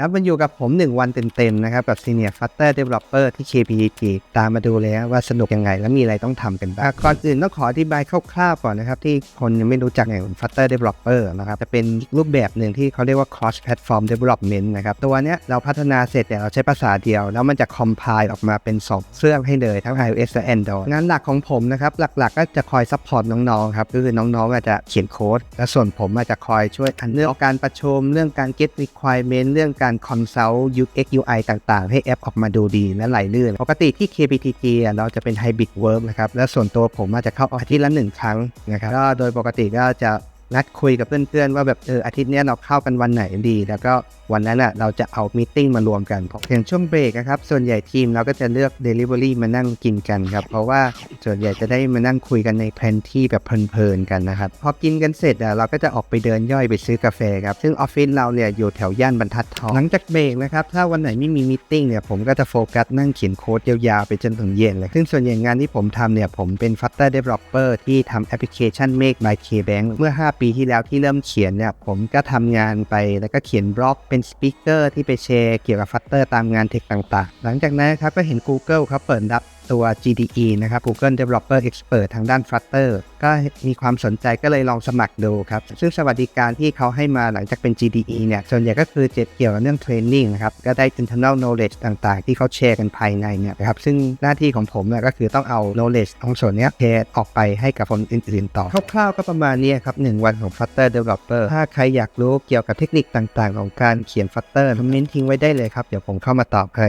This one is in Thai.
ครับมันอยู่กับผม 1 วันเต็มๆนะครับกับ Senior Flutter Developer ที่ KPTG ตามมาดูเลยว่าสนุกยังไง และมีอะไรต้องทำกันบ้างก่อนอื่นต้องขออธิบายคร่าวๆก่อนนะครับ ที่คนยังไม่รู้จักอย่าง Flutter Developer นะครับ จะเป็นรูปแบบหนึ่งที่เขาเรียกว่า Cross Platform Development นะครับ ตัวเนี้ยเราพัฒนาเสร็จเนี่ยเราใช้ภาษาเดียว แล้วมันจะ compile ออกมาเป็น2เครื่องให้เลยทั้ง iOS และ Android งานหลักของผมนะครับหลักๆ ก็จะคอยซัพพอร์ตน้องๆครับก็คือน้องๆอาจจะเขียนโค้ดและส่วนผมอาจจะคอยช่วยอันเรื่องการประชุมเรื่องการ get requirement เรื่องการคอนซัลท์ UX UI ต่างๆ ให้แอปออกมาดูดีและไหลลื่น ปกติที่ KBTG เราจะเป็น hybrid work นะครับ และส่วนตัวผมอาจจะเข้าอาทิตย์ละหนึ่งครั้งนะครับก็โดยปกติก็จะ นัดคุยกับเพื่อนๆ ว่าแบบเอออาทิตย์นี้เราเข้ากันวันไหนดี แล้วก็วันนั้นอะเราจะเอามีติ้งมารวมกันอย่างช่วงเบรกนะครับ ส่วนใหญ่ทีมเราก็จะเลือก Delivery มานั่งกินกันครับ เพราะว่าส่วนใหญ่จะได้มานั่งคุยกันในแผนที่แบบเพลินๆกันนะครับ พอกินกันเสร็จอะเราก็จะออกไปเดินย่อยไปซื้อกาแฟครับ ซึ่งออฟฟิศเราเนี่ยอยู่แถวย่านบรรทัดทองหลังจากเบรกนะครับถ้าวันไหนไม่มีมีติ้งเนี่ยผมก็จะโฟกัสนั่งเขียนโค้ดยาวๆไปจนถึงเย็นเลยซึ่งส่วนใหญ่งานที่ผมทำเนี่ยผมเป็น Flutter Developer ที่ทำแอปพลิเคชัน Make by KBank เมื่อ 5ปีที่แล้วที่เริ่มเขียนเนี่ยผมก็ทำงานไปแล้วก็เขียนบล็อกเป็นสปีกเกอร์ที่ไปแชร์เกี่ยวกับฟัตเตอร์ตามงานเทคต่างๆ หลังจากนั้นครับก็เห็น Google ครับเปิดรับ ตัว GDE นะครับ Google Developer Expert ทางด้าน Flutter ก็มีความสนใจก็เลยลองสมัครดูครับ ซึ่งสวัสดิการที่เขาให้มาหลังจากเป็น GDE เนี่ย ส่วนใหญ่ก็คือเจ็ดเกี่ยวกับเรื่องเทรนนิ่งนะครับ ก็ได้ internal knowledge ต่างๆ ที่เขาแชร์กันภายในเนี่ยนะครับ ซึ่งหน้าที่ของผมเนี่ยก็คือต้องเอา knowledge ของส่วนเนี้ยแชร์ออกไปให้กับคนอื่นๆ ต่อ คร่าวๆก็ประมาณนี้ครับ1วันของ Flutter Developer ถ้าใครอยากรู้เกี่ยวกับเทคนิคต่างๆ ของการเขียน Flutter คอมเมนต์ทิ้งไว้ได้เลยครับเดี๋ยวผมเข้ามาตอบให้